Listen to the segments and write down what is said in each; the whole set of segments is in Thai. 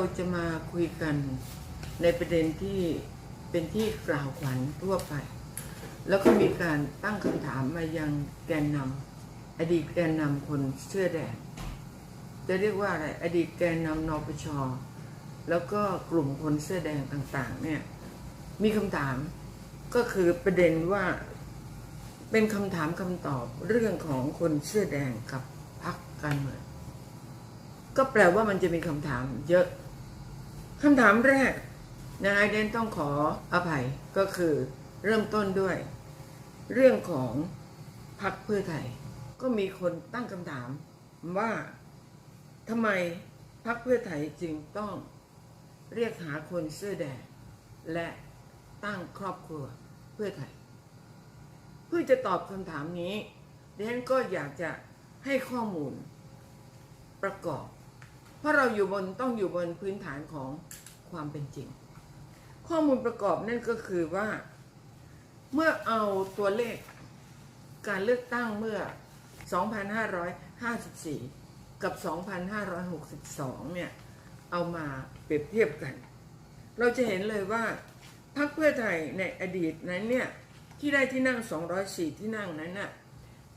เราจะมาคุยกันในประเด็นที่เป็นที่กล่าวขวัญทั่วไป แล้วก็มีการตั้งคำถามมายังแกนนำอดีตแกนนำคนเสื้อแดงจะเรียกว่าอะไรอดีตแกนนำนปช แล้วก็กลุ่มคนเสื้อแดงต่างๆ เนี่ย มีคำถามก็คือประเด็นว่าเป็นคำถามคำตอบเรื่องของคนเสื้อแดงกับพรรคการเมืองก็แปลว่ามันจะมีคำถามเยอะ คำถามแรกนะไอเดนต้องขออภัยก็คือเริ่มต้นด้วย เรื่องของพรรคเพื่อไทย ก็มีคนตั้งคำถามว่าทำไมพรรคเพื่อไทยจึงต้องเรียกหาคนเสื้อแดงและตั้งครอบครัวเพื่อไทย เพื่อจะตอบคำถามนี้เดนก็อยากจะให้ข้อมูลประกอบ เพราะเราอยู่บนต้องอยู่บนพื้นฐานของความเป็นจริง ข้อมูลประกอบนั่นก็คือว่า เมื่อเอาตัวเลขการเลือกตั้งเมื่อ 2554 กับ 2562 เนี่ย เอามาเปรียบเทียบกัน เราจะเห็นเลยว่าพรรคเพื่อไทยในอดีตนั้นเนี่ย ที่ได้ที่นั่ง 204 ที่นั่งนั้นน่ะ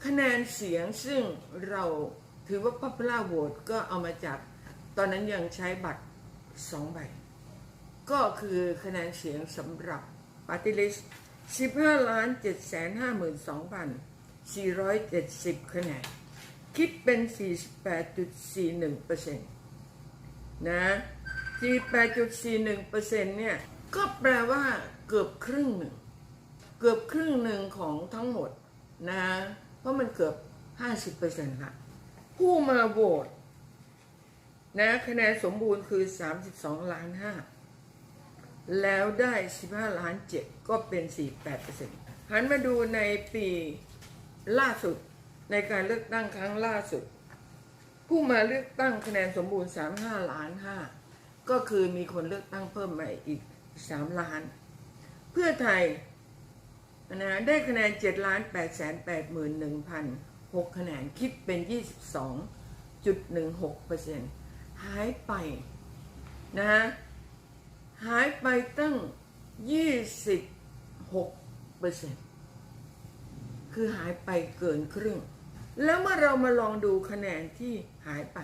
คะแนนเสียงซึ่งเราถือว่า popular vote ก็เอามาจาก ตอนนั้นยังใช้บัตรสองใบ ก็คือคะแนนเสียงสำหรับ Party List 15ล้าน752,470 คะแนน คิดเป็น 48.41%นะ48.41%เนี่ย ก็แปลว่าเกือบครึ่งหนึ่ง เกือบครึ่งหนึ่งของทั้งหมดนะ เพราะมันเกือบ 50%ละผู้มาโหวต นะคะแนนสมบูรณ์คือ 32 ล้าน5แล้วได้ 15 ล้าน7ก็เป็น 48%หันมาดูในปีล่าสุดในการเลือกตั้งครั้งล่าสุด ผู้มาเลือกตั้งคะแนนสมบูรณ์ 35 ล้าน5ก็คือมีคนเลือกตั้งเพิ่มมาอีก 3 ล้าน เพื่อไทยนะได้คะแนน7ล้าน8แสน8หมื่น1,000 6คะแนนคิดเป็น 22.16เปอร์เซ็นต์ หายไปนะฮะหายไปตั้ง 26เปอร์เซ็นต์คือหายไปเกินครึ่ง แล้วเมื่อเรามาลองดูคะแนนที่หายไป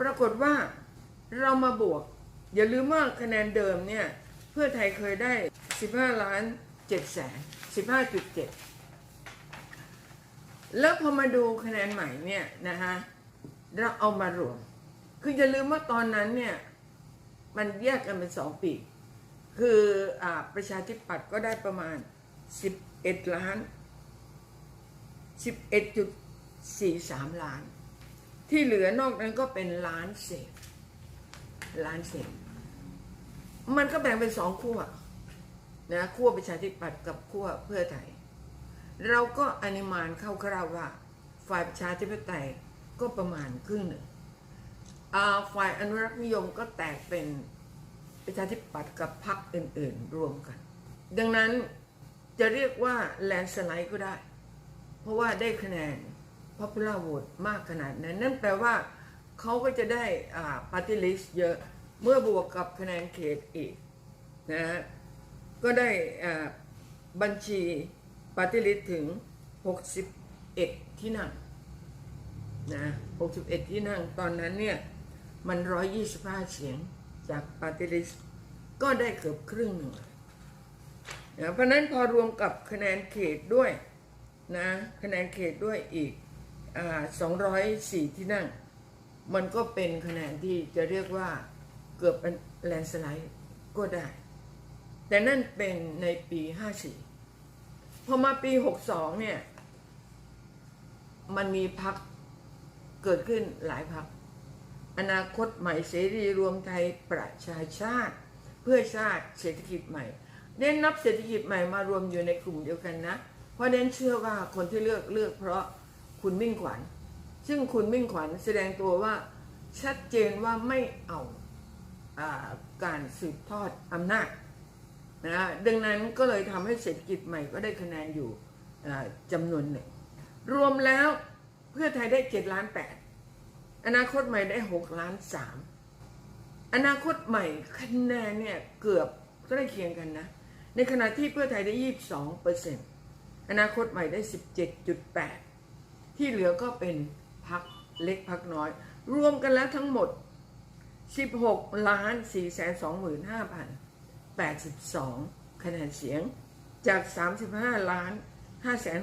ปรากฏว่าเรามาบวก อย่าลืมว่าคะแนนเดิมเนี่ย เพื่อไทยเคยได้ 15 ล้าน7แสน15.7 แล้วพอมาดูคะแนนใหม่เนี่ยนะฮะเราเอามารวม คืออย่าลืมว่าตอนนั้นเนี่ย มันแยกกันเป็นสองปี คืออ่าประชาธิปัตย์ก็ได้ประมาณ 11 ล้าน 11.43 ล้าน ที่เหลือนอกนั้นก็เป็นล้านเศษ ล้านเศษ มันก็แบ่งเป็นสองขั้วนะขั้วประชาธิปัตย์กับขั้วเพื่อไทย เราก็อนิมานเข้าคร่าวว่า ฝ่ายประชาธิปไตยก็ประมาณครึ่งหนึ่ง ฝ่ายอนุรักษ์นิยมก็แตกเป็นประชาธิปัตย์กับพรรคอื่น ๆ รวมกัน ดังนั้นจะเรียกว่าแลนสไลด์ก็ได้ เพราะว่าได้คะแนน popular vote มากขนาดนั้น นั่นแปลว่าเขาก็จะได้อ่า party list เยอะเมื่อบวกกับคะแนนเขตอีกนะฮะก็ได้บัญชีปฏิริษถึง 61 ที่นั่งนะ 61 ที่นั่งตอนนั้นเนี่ย มัน125เสียงจากปฏิริษก็ได้เกือบครึ่งหนึ่งเลยนะเพราะนั้นพอรวมกับคะแนนเขตด้วยนะคะแนนเขตด้วยอีกอ204 ที่นั่ง มันก็เป็นคะแนนที่จะเรียกว่าเกือบเป็นแลนสไลด์ก็ได้ แต่นั่นเป็นในปี 54 พอมาปี 62 เนี่ย มันมีพักเกิดขึ้นหลายพัก อนาคตใหม่เสรีรวมไทยประชาชาติ เพื่อชาติเศรษฐกิจใหม่ เน้นนับเศรษฐกิจใหม่มารวมอยู่ในกลุ่มเดียวกันนะ เพราะเน้นเชื่อว่าคนที่เลือกเลือกเพราะคุณมิ่งขวัญ ซึ่งคุณมิ่งขวัญแสดงตัวว่าชัดเจนว่าไม่เอาอาการสืบทอดอำนาจนะดังนั้นก็เลยทำให้เศรษฐกิจใหม่ก็ได้คะแนนอยู่จำนวนหนึ่งรวมแล้วเพื่อไทยได้7ล้าน8 อนาคตใหม่ได้6ล้าน3อนาคตใหม่คะแนนเนี่ยเกือบก็ได้เคียงกันนะ ในขณะที่เพื่อไทยได้22เปอร์เซ็นต์อนาคตใหม่ได้17.8ที่เหลือก็เป็นพักเล็กพักน้อย รวมกันแล้วทั้งหมด16ล้าน4แสน25,082คะแนนเสียงจาก35ล้าน5แสน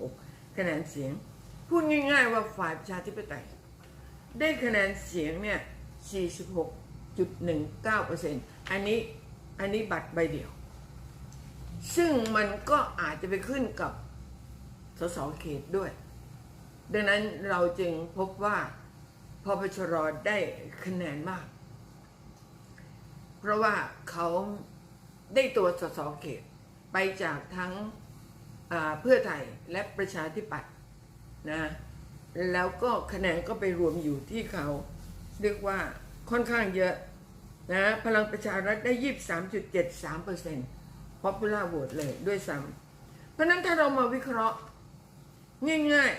61,556คะแนนเสียง พูดง่ายๆว่าฝ่ายประชาธิปไตย ได้คะแนนเสียงเนี่ย 46.19%อันนี้อันนี้บัตรใบเดียว ซึ่งมันก็อาจจะไปขึ้นกับสสเขตด้วย ดังนั้นเราจึงพบว่าพปชรได้คะแนนมาก เพราะว่าเขาได้ตัวสสเขตไปจากทั้งเพื่อไทยและประชาธิปัตย์ นะแล้วก็คะแนนก็ไปรวมอยู่ที่เขา เรียกว่าค่อนข้างเยอะนะพลังประชารัฐได้23.73เปอร์เซ็นต์ popular vote เลยด้วยซ้ำเพราะฉะนั้นถ้าเรามาวิเคราะห์ง่าย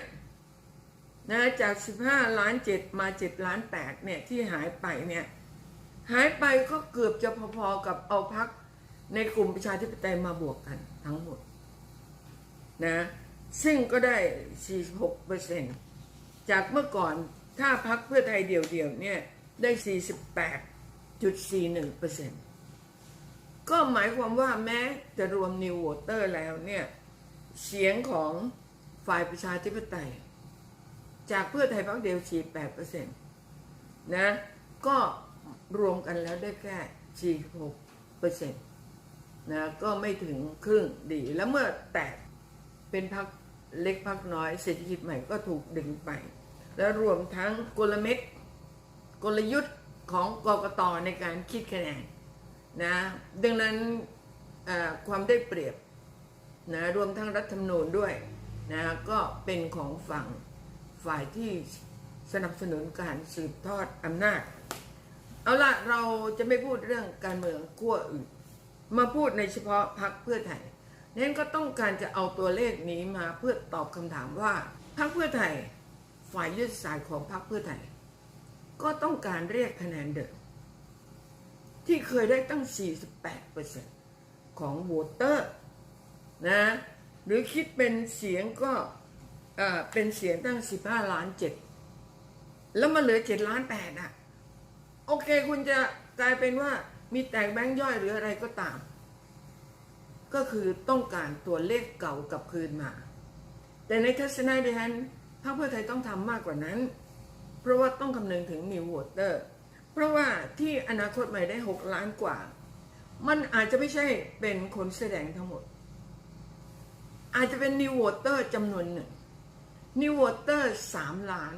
ๆนะจาก 15 ล้าน 7 มา 7 ล้าน 8 เนี่ย ที่หายไปเนี่ย หายไปก็เกือบจะพอๆกับเอาพักในกลุ่มประชาธิปไตยมาบวกกันทั้งหมดนะ ซึ่งก็ได้ 46เปอร์เซ็นต์จากเมื่อก่อนถ้าพักเพื่อไทยเดี่ยวๆเนี่ยได้ 48.41เปอร์เซ็นต์ก็หมายความว่าแม้จะรวมนิวโวเตอร์แล้วเนี่ยเสียงของฝ่ายประชาธิปไตย จากเพื่อไทยพักเดียว 48เปอร์เซ็นต์นะก็รวมกันแล้วได้แค่ 46เปอร์เซ็นต์นะก็ไม่ถึงครึ่งดีแล้วเมื่อแตกเป็นพัก เล็กพักน้อยเศรษฐกิจใหม่ก็ถูกดึงไป แล้วรวมทั้งกลเม็ดกลยุทธ์ของกกตในการคิดคะแนนนะดังนั้นความได้เปรียบนะรวมทั้งรัฐธรรมนูญด้วยนะก็เป็นของฝั่งฝ่ายที่สนับสนุนการสืบทอดอำนาจ เอาละเราจะไม่พูดเรื่องการเมืองขั้วอื่น มาพูดในเฉพาะพักเพื่อไทย นั้นก็ต้องการจะเอาตัวเลขนี้มาเพื่อตอบคำถามว่าพรรคเพื่อไทยฝ่ายยุทธศาสตร์ของพรรคเพื่อไทย ก็ต้องการเรียกคะแนนเดิมที่เคยได้ตั้ง 48%ของโหวตเตอร์นะหรือคิดเป็นเสียงก็เป็นเสียงตั้ง 15 ล้าน7แล้วมาเหลือ 7 ล้าน8อะ โอเคคุณจะกลายเป็นว่ามีแตกแบงค์ย่อยหรืออะไรก็ตาม ก็คือต้องการตัวเลขเก่ากลับคืนมา แต่ในทัศนะดิฉันพรรคเพื่อไทยต้องทำมากกว่านั้น เพราะว่าต้องคำนึงถึงนิวโวเตอร์ เพราะว่าที่อนาคตใหม่ได้ 6 ล้านกว่า มันอาจจะไม่ใช่เป็นคนแสดงทั้งหมด อาจจะเป็นนิวโวเตอร์จำนวนหนึ่งนิวโวเตอร์สามล้าน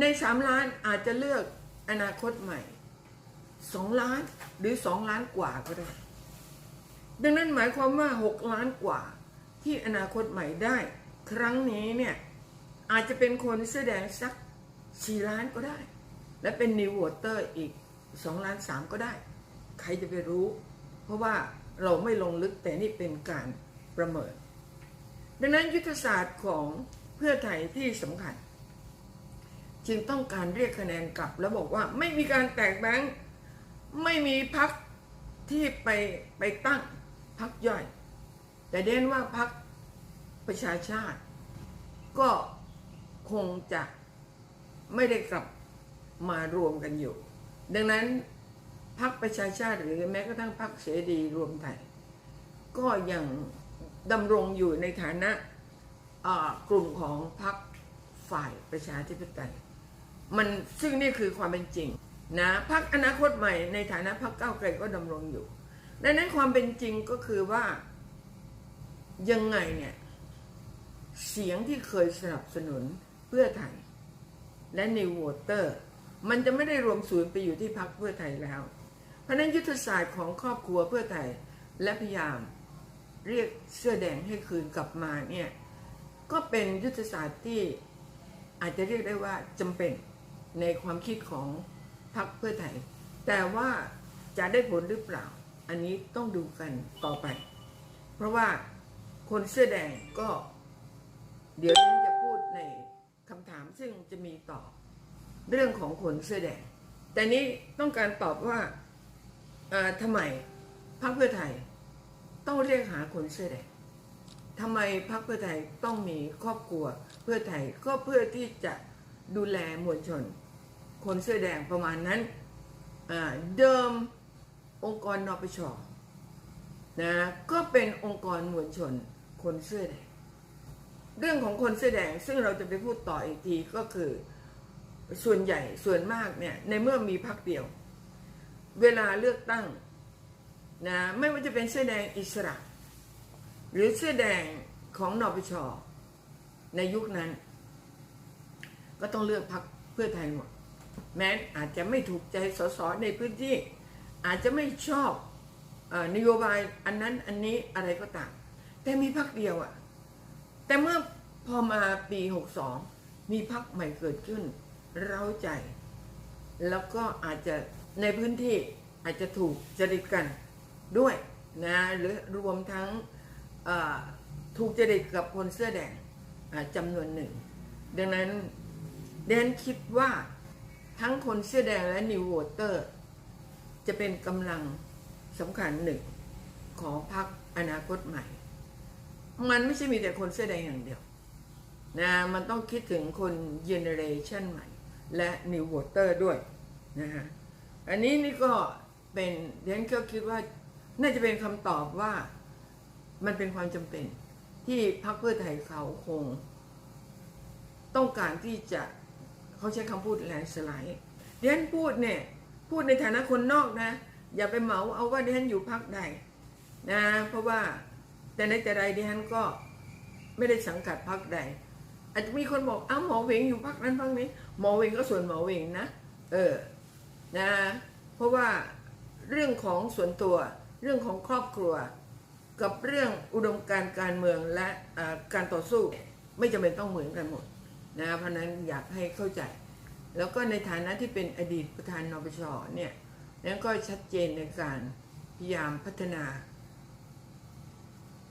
ในสามล้านอาจจะเลือกอนาคตใหม่สองล้านหรือสองล้านกว่าก็ได้ ดังนั้นหมายความว่า 6 ล้านกว่า ที่อนาคตใหม่ได้ ครั้งนี้เนี่ย อาจจะเป็นคนแสอแดงสัก 4 ล้านก็ได้ และเป็นนิวโวเตอร์อีก 2 ล้าน 3 ก็ได้ ใครจะไปรู้ เพราะว่าเราไม่ลงลึกแต่นี่เป็นการประเมิน ดังนั้นยุทธศาสตร์ของเพื่อไทยที่สำคัญ จึงต้องการเรียกคะแนนกลับ แล้วบอกว่าไม่มีการแตกแบงค์ไม่มีพักที่ไปไปตั้ง พักย่อย แต่เด่นว่าพักประชาชาติ ก็คงจะไม่ได้กลับมารวมกันอยู่ ดังนั้นพักประชาชาติหรือแม้กระทั่งพักเสรีรวมไทย ก็ยังดำรงอยู่ในฐานะกลุ่มของพรรคฝ่ายประชาธิปไตย มันซึ่งนี่คือความเป็นจริงนะพรรคอนาคตใหม่ในฐานะพรรคก้าไกลก็ดำรงอยู่ ดังนั้นความเป็นจริงก็คือว่ายังไงเนี่ย เสียงที่เคยสนับสนุนเพื่อไทย และนิวโวเตอร์ มันจะไม่ได้รวมศูนย์ไปอยู่ที่พรรคเพื่อไทยแล้ว เพราะนั้นยุทธศาสตร์ของครอบครัวเพื่อไทยและพยายามเรียกเสื้อแดงให้คืนกลับมาเนี่ยก็เป็นยุทธศาสตร์ที่อาจจะเรียกได้ว่าจำเป็นในความคิดของพรรคเพื่อไทย แต่ว่าจะได้ผลหรือเปล่า อันนี้ต้องดูกันต่อไป เพราะว่าคนเสื้อแดงก็ เดี๋ยวฉันจะพูดในคำถามซึ่งจะมีต่อเรื่องของคนเสื้อแดง แต่นี้ต้องการตอบว่าทำไมพรรคเพื่อไทย ต้องเรียกหาคนเสื้อแดงทำไมพรรคเพื่อไทยต้องมีครอบครัวเพื่อไทยก็เพื่อที่จะดูแลมวลชน คนเสื้อแดงประมาณนั้นเดิม องค์กรนปชนะก็เป็นองค์กรมวลชนคนเสื้อแดงเรื่องของคนเสื้อแดงซึ่งเราจะไปพูดต่ออีกทีก็คือส่วนใหญ่ส่วนมากเนี่ยในเมื่อมีพรรคเดียว เวลาเลือกตั้งนะไม่ว่าจะเป็นเสื้อแดงอิสระ หรือเสื้อแดงของนปชในยุคนั้น ก็ต้องเลือกพรรคเพื่อไทยหมดแม้อาจจะไม่ถูกใจสสในพื้นที่ อาจจะไม่ชอบอนโยบายอันนั้นอันนี้อะไรก็ตาม แต่มีพรรคเดียวอะแต่เมื่อพอมาปี 62 มีพรรคใหม่เกิดขึ้น เร้าใจ แล้วก็อาจจะในพื้นที่อาจจะถูกจริตกันด้วยนะหรือรวมทั้งถูกจริตกับคนเสื้อแดงจำนวนหนึ่ง ดังนั้นเดนคิดว่าทั้งคนเสื้อแดงและนิวโวเตอร์ จะเป็นกำลังสำคัญหนึ่งของพรรคอนาคตใหม่ มันไม่ใช่มีแต่คนเสื้อแดงอย่างเดียวนะมันต้องคิดถึงคนเจเนเรชันใหม่ และนิวโวเตอร์ด้วยนะฮะอันนี้นี่ก็เป็นเดนก็คิดว่าน่าจะเป็นคำตอบว่ามันเป็นความจำเป็นที่พรรคเพื่อไทยเขาคง ต้องการที่จะเขาใช้คำพูดแลนสไลด์เดนพูดเนี่ย พูดในฐานะคนนอกนะ อย่าไปเหมาเอาว่าเดนอยู่พรรคใดนะเพราะว่าแต่ในแต่ใดเดนก็ไม่ได้สังกัดพรรคใด อาจจะมีคนบอกอ้าวหมอเวงอยู่พรรคนั้นพรรคนี้ หมอเวงก็ส่วนหมอเวงนะ เออนะเพราะว่าเรื่องของส่วนตัว เรื่องของครอบครัว กับเรื่องอุดมการณ์การเมืองและการต่อสู้ ไม่จำเป็นต้องเหมือนกันหมดนะเพราะนั้นอยากให้เข้าใจ แล้วก็ในฐานะที่เป็นอดีตประธานนปชเนี่ยนั้นก็ชัดเจนในการพยายามพัฒนา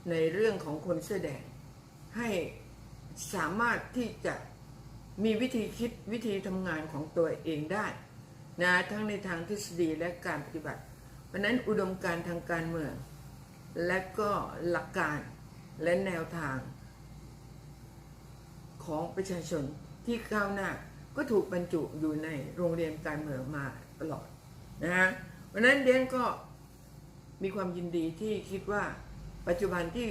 ในเรื่องของคนเสื้อแดงให้สามารถที่จะมีวิธีคิดวิธีทำงานของตัวเองได้นะทั้งในทางทฤษฎีและการปฏิบัติ เพราะนั้นอุดมการทางการเมือง และก็หลักการและแนวทางของประชาชนที่ก้าวหน้า ก็ถูกบรรจุอยู่ในโรงเรียนการเมืองมาตลอดนะฮะเพราะนั้นเดนก็มีความยินดีที่คิดว่าปัจจุบันที่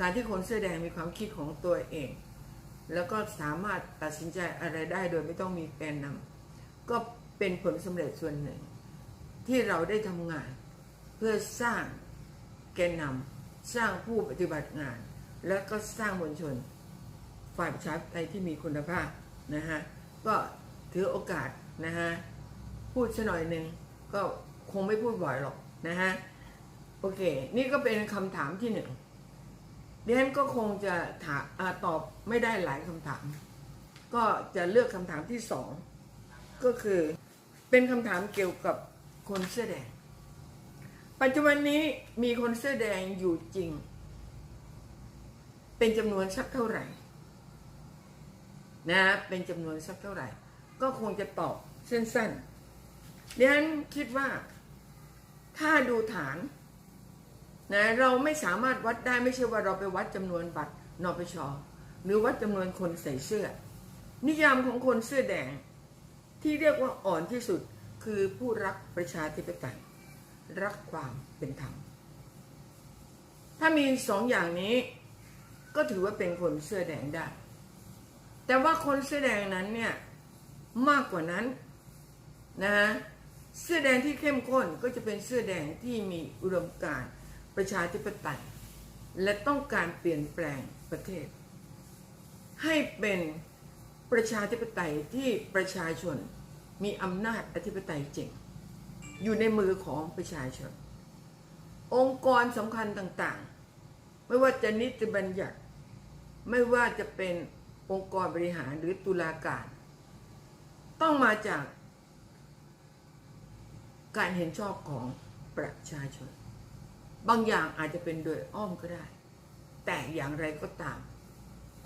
การที่คนเสื้อแดงมีความคิดของตัวเอง แล้วก็สามารถตัดสินใจอะไรได้โดยไม่ต้องมีแกนนำก็เป็นผลสำเร็จส่วนหนึ่ง ที่เราได้ทำงานเพื่อสร้างแกนนำสร้างผู้ปฏิบัติงาน แล้วก็สร้างมวลชน ฝ่ายประชาธิปไตยที่มีคุณภาพนะฮะ ก็ถือโอกาสนะฮะพูดสักหน่อยหนึ่งก็คงไม่พูดบ่อยหรอกนะฮะโอเค นี่ก็เป็นคำถามที่หนึ่งดิฉันก็คงจะถามอตอบไม่ได้หลายคำถาม ก็จะเลือกคำถามที่สองก็คือเป็นคำถามเกี่ยวกับคนเสื้อแดง ปัจจุบันนี้มีคนเสื้อแดงอยู่จริง เป็นจำนวนสักเท่าไหร่ นะเป็นจำนวนสักเท่าไหร่ ก็คงจะตอบสั้นๆดิฉันคิดว่าถ้าดูฐานนะเราไม่สามารถวัดได้ไม่ใช่ว่าเราไปวัดจำนวนบัตรนปชหรือวัดจำนวนคนใส่เสื้อ นิยามของคนเสื้อแดง ที่เรียกว่าอ่อนที่สุดคือผู้รักประชาธิปไตยรักความเป็นธรรม ถ้ามีสองอย่างนี้ ก็ถือว่าเป็นคนเสื้อแดงได้ แต่ว่าคนเสื้อแดงนั้นเนี่ยมากกว่านั้นนะฮะเสื้อแดงที่เข้มข้นก็จะเป็นเสื้อแดงที่มีอุดมการประชาธิปไตย และต้องการเปลี่ยนแปลงประเทศ ให้เป็นประชาธิปไตยที่ประชาชนมีอำนาจอธิปไตยจริง อยู่ในมือของประชาชน องค์กรสำคัญต่างๆ ไม่ว่าจะนิติบัญญัติ ไม่ว่าจะเป็น องค์กรบริหารหรือตุลาการ ต้องมาจากการเห็นชอบของประชาชน บางอย่างอาจจะเป็นโดยอ้อมก็ได้ แต่อย่างไรก็ตาม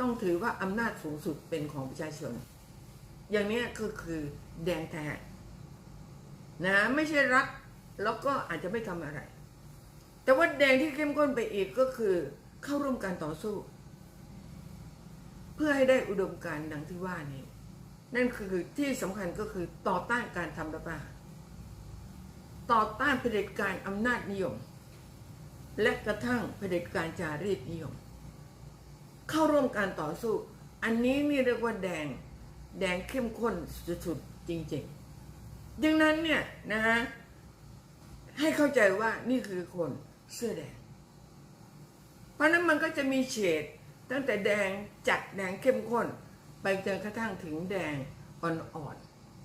ต้องถือว่าอำนาจสูงสุดเป็นของประชาชน อย่างนี้ก็คือแดงแท้นะไม่ใช่รักแล้วก็อาจจะไม่ทำอะไร แต่ว่าแดงที่เข้มข้นไปอีกก็คือเข้าร่วมการต่อสู้ เพื่อให้ได้อุดมการณ์ดังที่ว่านี้ นั่นคือที่สำคัญก็คือต่อต้านการทำรัฐประหารต่อต้านเผด็จการอำนาจนิยม และกระทั่งเผด็จการจารีตนิยม เข้าร่วมการต่อสู้ อันนี้นี่เรียกว่าแดงแดงเข้มข้นสุดๆจริงๆ ดังนั้นเนี่ยนะฮะให้เข้าใจว่านี่คือคนเสื้อแดง เพราะนั้นมันก็จะมีเฉด ตั้งแต่แดงจัดแดงเข้มข้น ไปจนกระทั่งถึงแดงอ่อน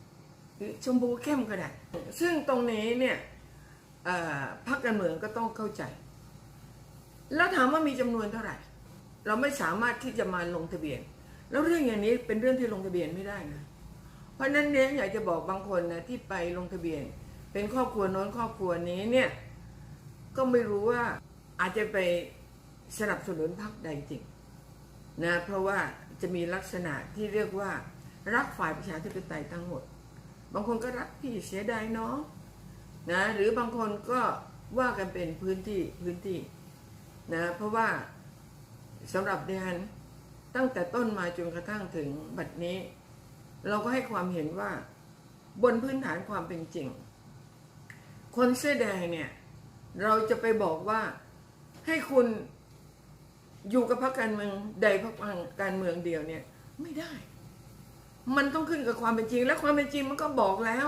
ๆหรือชมพูเข้มก็ได้ ซึ่งตรงนี้เนี่ยพรรคการเมืองก็ต้องเข้าใจ แล้วถามว่ามีจำนวนเท่าไหร่ เราไม่สามารถที่จะมาลงทะเบียน แล้วเรื่องอย่างนี้เป็นเรื่องที่ลงทะเบียนไม่ได้นะเพราะฉะนั้นเนี่ยอยากจะบอกบางคนนะที่ไปลงทะเบียน เป็นครอบครัวโน้นครอบครัวนี้เนี่ยก็ไม่รู้ว่าอาจจะไปสนับสนุนพรรคใดจริง นะเพราะว่าจะมีลักษณะที่เรียกว่ารักฝ่ายประชาธิปไตยทั้งหมด บางคนก็รักพี่เสียดายน้องนะหรือบางคนก็ว่ากันเป็นพื้นที่พื้นที่นะเพราะว่าสำหรับเดนตั้งแต่ต้นมาจนกระทั่งถึงบัดนี้ เราก็ให้ความเห็นว่า บนพื้นฐานความเป็นจริง คนเสื้อแดงเนี่ย เราจะไปบอกว่าให้คุณ อยู่กับพรรคการเมืองใดพรรคการเมืองเดียวเนี่ยไม่ได้ มันต้องขึ้นกับความเป็นจริง และความเป็นจริงมันก็บอกแล้ว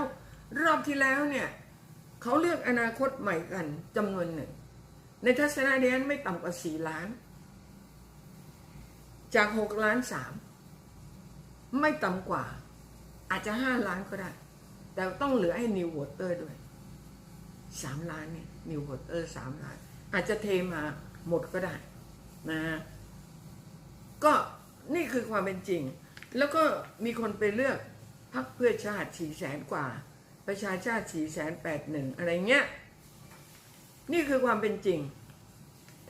รอบที่แล้วเนี่ยเขาเลือกอนาคตใหม่กันจำนวนหนึ่ง ในทัศนะเดียนไม่ต่ำกว่าสี่ล้าน จากหกล้านสามไม่ต่ำกว่า อาจจะห้าล้านก็ได้ แต่ต้องเหลือให้นิวโวเตอร์ด้วยสามล้านเนี่ยนิวโวเตอร์สามล้าน อาจจะเทมาหมดก็ได้ นะฮะก็นี่คือความเป็นจริง แล้วก็มีคนไปเลือกพรรคเพื่อชาติสี่แสนกว่า ประชาชาติสี่แสนแปดหนึ่งอะไรเงี้ยนี่คือความเป็นจริง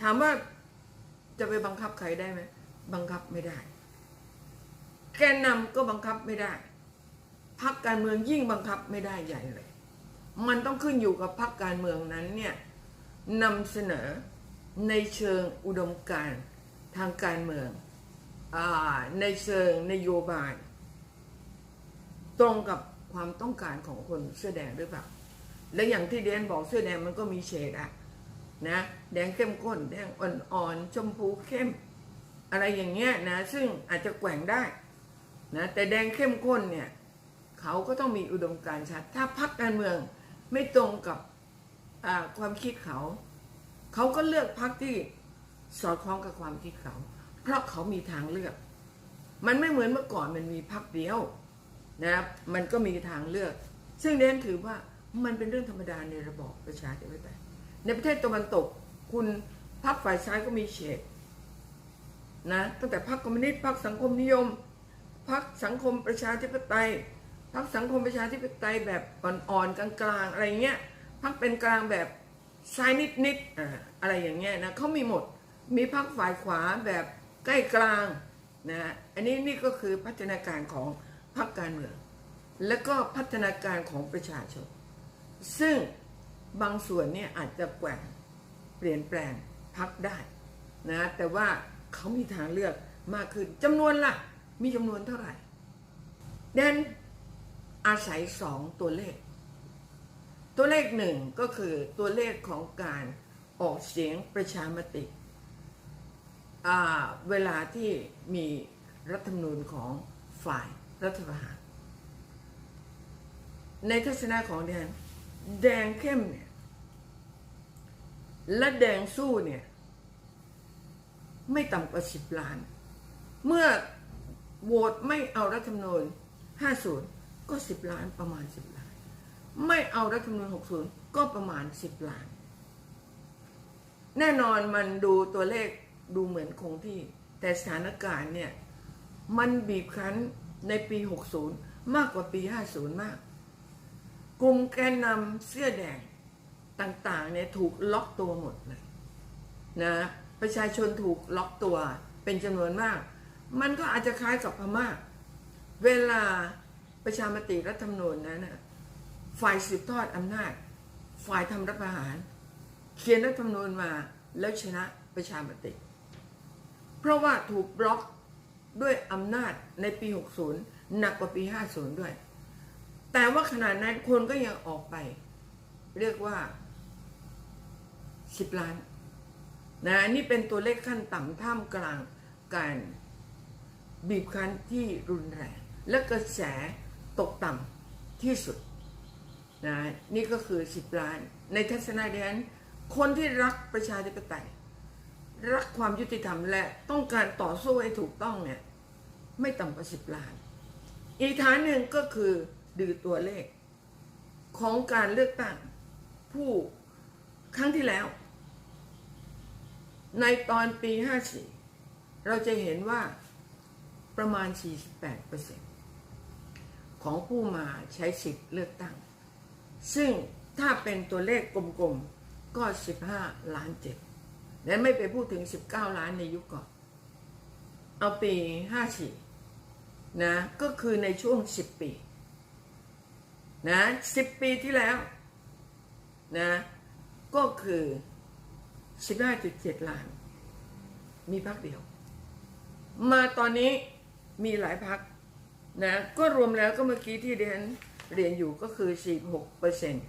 ถามว่าจะไปบังคับใครได้ไหมบังคับไม่ได้ แกนนำก็บังคับไม่ได้พรรคการเมืองยิ่งบังคับไม่ได้ใหญ่เลย มันต้องขึ้นอยู่กับพรรคการเมืองนั้นเนี่ยนำเสนอ ในเชิงอุดมการณ์ทางการเมืองอในเชิงนโยบาย ตรงกับความต้องการของคนเสื้อแดงหรือเปล่า และอย่างที่เดนบอกเสื้อแดงมันก็มีเฉดอะนะแดงเข้มข้น แดงอ่อนๆชมพูเข้ม อะไรอย่างเงี้ยนะ ซึ่งอาจจะแกว่งได้นะแต่แดงเข้มข้นเนี่ยเขาก็ต้องมีอุดมการณ์ชัด ถ้าพักการเมืองไม่ตรงกับความคิดเขา เขาก็เลือกพักที่สอดคล้องกับความคิดเขา เพราะเขามีทางเลือก มันไม่เหมือนเมื่อก่อนมันมีพักเดียวนะครับมันก็มีทางเลือก ซึ่งเดนถือว่ามันเป็นเรื่องธรรมดาในระบอบประชาธิปไตยในประเทศตะวันตก คุณพรรคฝ่ายซ้ายก็มีเฉดนะตั้งแต่พรรคคอมมิวนิสต์พรรคสังคมนิยมพรรคสังคมประชาธิปไตยพรรคสังคมประชาธิปไตยแบบอ่อนๆกลางๆอะไรเงี้ยพรรคเป็นกลางแบบ ซ้ายนิดๆอ่าอะไรอย่างเงี้ยนะเขามีหมดมีพรรคฝ่ายขวาแบบใกล้กลางนะอันนี้นี่ก็คือพัฒนาการของพรรคการเมือง และก็พัฒนาการของประชาชน ซึ่งบางส่วนเนี่ยอาจจะแกว่งเปลี่ยนแปลงพักได้นะแต่ว่าเขามีทางเลือกมากขึ้นจำนวนล่ะ มีจำนวนเท่าไหร่แดนอาศัยสองตัวเลข ตัวเลขหนึ่งก็คือตัวเลขของการออกเสียงประชามติ เวลาที่มีรัฐธรรมนูญของฝ่ายรัฐประหาร ในทัศนะของแดนแดงเข้มเนี่ยและแดงสู้เนี่ย ไม่ต่ำกว่าสิบล้าน เมื่อโหวตไม่เอารัฐธรรมนูญ50 ก็ 10 ล้านประมาณ 10 ไม่เอารัฐธรรมนูญ60 ก็ประมาณ 10 ล้าน แน่นอนมันดูตัวเลขดูเหมือนคงที่ แต่สถานการณ์เนี่ย มันบีบคั้นในปี 60 มากกว่าปี 50 มาก กลุ่มแกนนำเสื้อแดงต่างๆเนี่ยถูกล็อกตัวหมดเลยนะประชาชนถูกล็อกตัวเป็นจำนวนมาก มันก็อาจจะคล้ายกับพม่า เวลาประชามติรัฐธรรมนูญนั้นนะ ฝ่ายสืบทอดอำนาจ ฝ่ายทำรัฐประหาร เขียนรัฐธรรมนูญมาแล้วชนะประชามติ เพราะว่าถูกบล็อกด้วยอำนาจในปี 60 หนักกว่าปี 50 ด้วย แต่ว่าขณะนั้นคนก็ยังออกไป เรียกว่า 10 ล้านนะนี่เป็นตัวเลขขั้นต่ำท่ามกลางการบีบคั้นที่รุนแรง และกระแสตกต่ำที่สุด นะนี่ก็คือ10ล้าน ในทัศนะเดียนคนที่รักประชาธิปไตย รักความยุติธรรมและต้องการต่อสู้ให้ถูกต้องเนี่ยไม่ต่ำกว่า10ล้าน อีกฐานหนึ่งก็คือดูตัวเลข ของการเลือกตั้งผู้ครั้งที่แล้ว ในตอนปี 54 เราจะเห็นว่าประมาณ 48%ของผู้มาใช้สิทธิ์เลือกตั้ง ซึ่งถ้าเป็นตัวเลขกลมๆ ก็ 15 ล้านเจ็ดและไม่ไปพูดถึง 19 ล้านในยุคก่อน เอาปี 54 นะ ก็คือในช่วง 10 ปี นะ 10 ปีที่แล้ว นะ ก็คือ 15.7 ล้าน มีพักเดียว มาตอนนี้มีหลายพักนะ ก็รวมแล้วก็เมื่อกี้ที่เรียน เรียนอยู่ก็คือ 46เปอร์เซ็นต์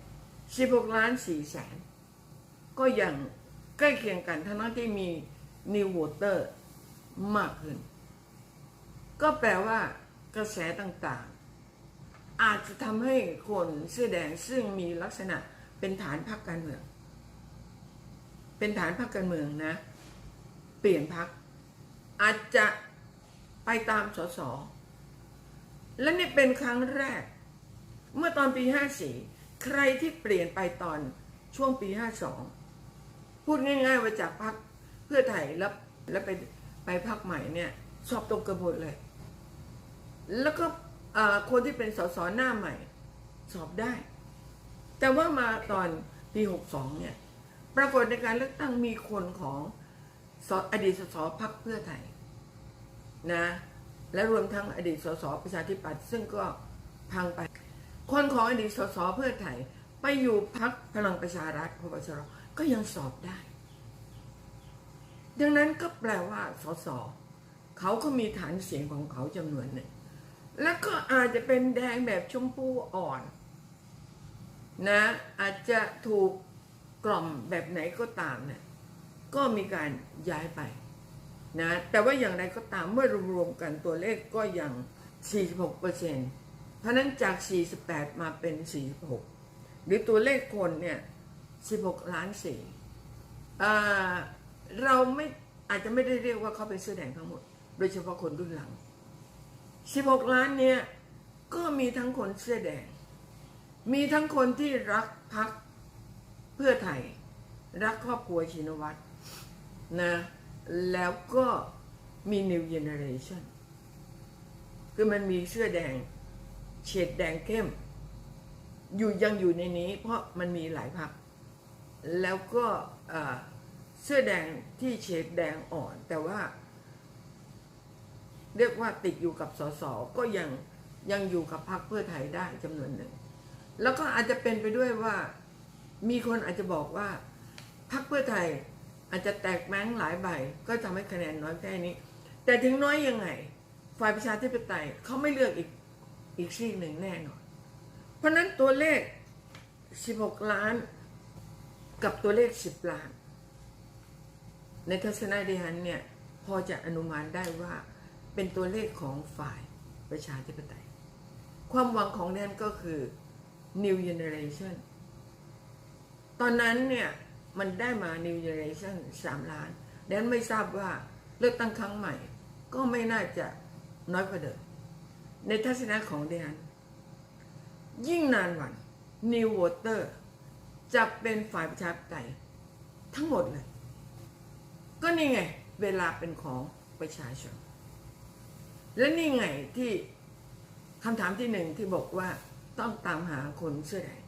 16 ล้าน4แสน ก็ยังใกล้เคียงกันทั้งนั้นที่มี New Voter มากขึ้น ก็แปลว่ากระแสต่างๆ อาจจะทำให้คนเสื้อแดงซึ่งมีลักษณะเป็นฐานพรรคการเมือง เป็นฐานพรรคการเมืองนะ เปลี่ยนพรรคอาจจะไปตามสสและนี่เป็นครั้งแรก เมื่อตอนปี 54 ใครที่เปลี่ยนไปตอนช่วงปี 52 พูดง่าย ๆ ว่าจากพรรคเพื่อไทยแล้วแล้วไปไปพรรคใหม่เนี่ยสอบตกกระบฏเลย แล้วก็คนที่เป็นสสหน้าใหม่ สอบได้ แต่ว่ามาตอนปี 62 เนี่ย ปรากฏในการเลือกตั้งมีคนของสอดีตสสพักเพื่อไทยนะและรวมทั้งอดีตสสประชาธิปัตย์ซึ่งก็พังไป คนของอดีตสสเพื่อไทย ไปอยู่พักพลังประชารัฐพปชรก็ยังสอบได้ ดังนั้นก็แปลว่าสสเขาก็มีฐานเสียงของเขาจำนวนหนึ่ง แล้วก็อาจจะเป็นแดงแบบชมพูอ่อน นะ อาจจะถูกกล่อมแบบไหนก็ตามเนี่ยก็มีการย้ายไปนะแต่ว่าอย่างไรก็ตามเมื่อรวมๆกันตัวเลขก็ยัง 46เปอร์ เพราะนั้นจาก 48 มาเป็น 46 หรือตัวเลขคนเนี่ย 16 ล้านสี่เราไม่อาจจะไม่ได้เรียกว่าเขาเป็นเสื้อแดงทั้งหมด โดยเฉพาะคนรุ่นหลัง 16 ล้านเนี่ย ก็มีทั้งคนเสื้อแดง มีทั้งคนที่รักพักเพื่อไทย รักครอบครัวชินวัตรนะแล้วก็มี new generation คือมันมีเสื้อแดง เฉดแดงเข้ม อยู่ยังอยู่ในนี้ เพราะมันมีหลายพัก แล้วก็เสื้อแดงที่เฉดแดงอ่อน แต่ว่า เรียกว่าติดอยู่กับสสก็ยังยังอยู่กับพรรคเพื่อไทยได้จำนวนหนึ่ง แล้วก็อาจจะเป็นไปด้วยว่า มีคนอาจจะบอกว่าพรรคเพื่อไทยอาจจะแตกแมงหลายใบ ก็ทำให้คะแนนน้อยแค่นี้ แต่ถึงน้อยยังไง ฝ่ายประชาธิปไตยเขาไม่เลือกอีก อีกซีกหนึ่งแน่นอน เพราะนั้นตัวเลข 16 ล้าน กับตัวเลข 10 ล้าน ในทัศนคติฉันเนี่ย พอจะอนุมานได้ว่าเป็นตัวเลขของฝ่ายประชาธิปไตย ความหวังของแดนก็คือ new generation ตอนนั้นเนี่ย มันได้มา new generation 3 ล้านแดนไม่ทราบว่าเลือกตั้งครั้งใหม่ ก็ไม่น่าจะน้อยกว่าเดิม ในทัศนะของแดนยิ่งนานวัน new voter จะเป็นฝ่ายประชาธิปไตยทั้งหมดเลย ก็นี่ไง เวลาเป็นของประชาชน และนี่ไงที่คำถามที่หนึ่งที่บอกว่าต้องตามหาคนเสื้อแดง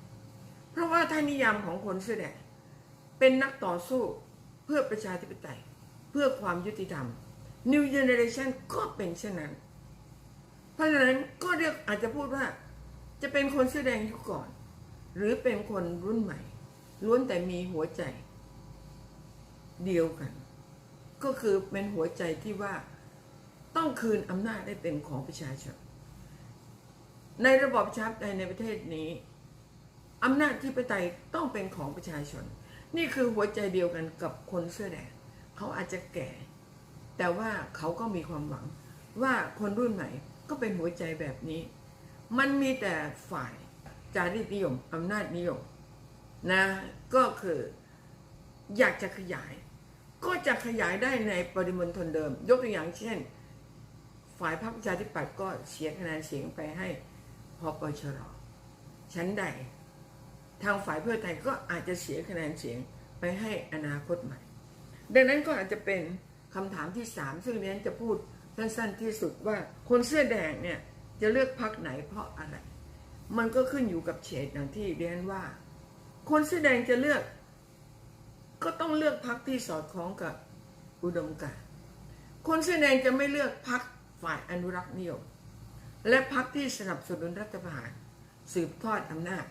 เพราะว่าถ้านิยามของคนเสื้อแดงเป็นนักต่อสู้เพื่อประชาธิปไตย เพื่อความยุติธรรม New Generation ก็เป็นเช่นนั้น เพราะฉะนั้นก็เรียกอาจจะพูดว่า จะเป็นคนเสื้อแดงยุคก่อน หรือเป็นคนรุ่นใหม่ ล้วนแต่มีหัวใจ เดียวกัน ก็คือเป็นหัวใจที่ว่าต้องคืนอำนาจได้เป็นของประชาชน ในระบอบประชาธิปไตยในประเทศนี้อำนาจที่ปไตยต้องเป็นของประชาชน นี่คือหัวใจเดียวกันกับคนเสื้อแดงเขาอาจจะแก่ แต่ว่าเขาก็มีความหวังว่าคนรุ่นใหม่ ก็เป็นหัวใจแบบนี้ มันมีแต่ฝ่ายจารีตนิยมอำนาจนิยมนะก็คืออยากจะขยาย ก็จะขยายได้ในปริมณฑลเดิม ยกตัวอย่างเช่น ฝ่ายพรรคประชาธิปัตย์ก็เสียคะแนนเสียงไปให้พอปชรชั้นใด ทางฝ่ายเพื่อไทยก็อาจจะเสียคะแนนเสียงไปให้อนาคตใหม่ ดังนั้นก็อาจจะเป็นคำถามที่สามซึ่งเรียนจะพูด สั้นๆที่สุดว่าคนเสื้อแดงเนี่ยจะเลือกพรรคไหนเพราะอะไร มันก็ขึ้นอยู่กับเฉดอย่างที่เรียนว่า คนเสื้อแดงจะเลือก ก็ต้องเลือกพรรคที่สอดคล้องกับอุดมการคนเสื้อแดงจะไม่เลือกพรรคฝ่ายอนุรักษ์นิยม และพรรคที่สนับสนุนรัฐประหารสืบทอดอำนาจ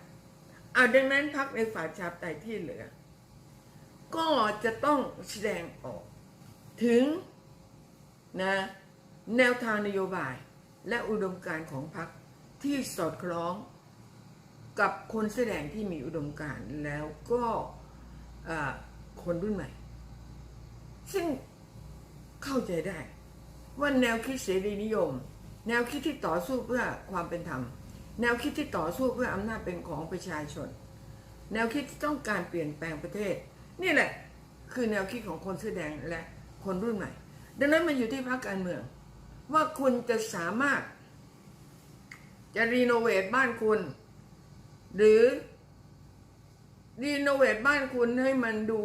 เอาดังนั้นพรรคในฝ่ายชาธิไตยที่เหลือ ก็จะต้องแสดงออกถึงนะ แนวทางนโยบายและอุดมการณ์ของพรรคที่สอดคล้องกับคนแสดงที่มีอุดมการณ์แล้วก็คนรุ่นใหม่ ซึ่งเข้าใจได้ ว่าแนวคิดเสรีนิยม แนวคิดที่ต่อสู้เพื่อความเป็นธรรม แนวคิดที่ต่อสู้เพื่ออำนาจเป็นของประชาชน แนวคิดที่ต้องการเปลี่ยนแปลงประเทศ นี่แหละ คือแนวคิดของคนเสื้อแดงและคนรุ่นใหม่ ดังนั้นมันอยู่ที่พรรคการเมือง ว่าคุณจะสามารถ จะรีโนเวทบ้านคุณ หรือรีโนเวทบ้านคุณให้มันดู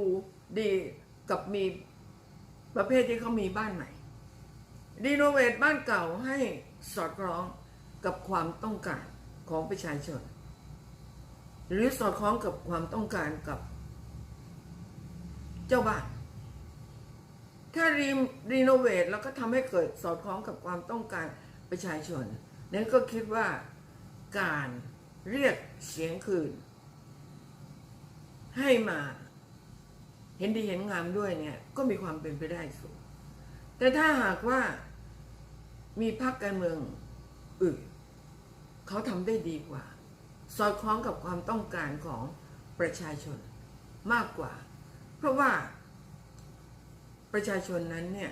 ดีกับมีประเภทที่เขามีบ้านใหม่รีโนเวทบ้านเก่าให้สอดคล้องกับความต้องการของประชาชน หรือสอดคล้องกับความต้องการกับเจ้าบ้าน ถ้ารีรีโนเวทแล้วก็ทำให้เกิดสอดคล้องกับความต้องการประชาชน นั้นก็คิดว่าการเรียกเสียงคืน ให้มาเห็นดีเห็นงามด้วยเนี่ย ก็มีความเป็นไปได้สูง แต่ถ้าหากว่ามีพรรคการเมืองอื่นเขาทำได้ดีกว่า สอดคล้องกับความต้องการของประชาชนมากกว่า เพราะว่า ประชาชนนั้นเนี่ย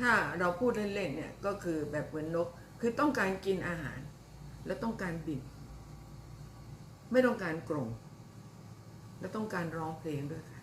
ถ้าเราพูดเล่นๆเนี่ยก็คือแบบเหมือนนก คือต้องการกินอาหาร และต้องการบิน ไม่ต้องการกรงและต้องการร้องเพลงด้วยค่ะ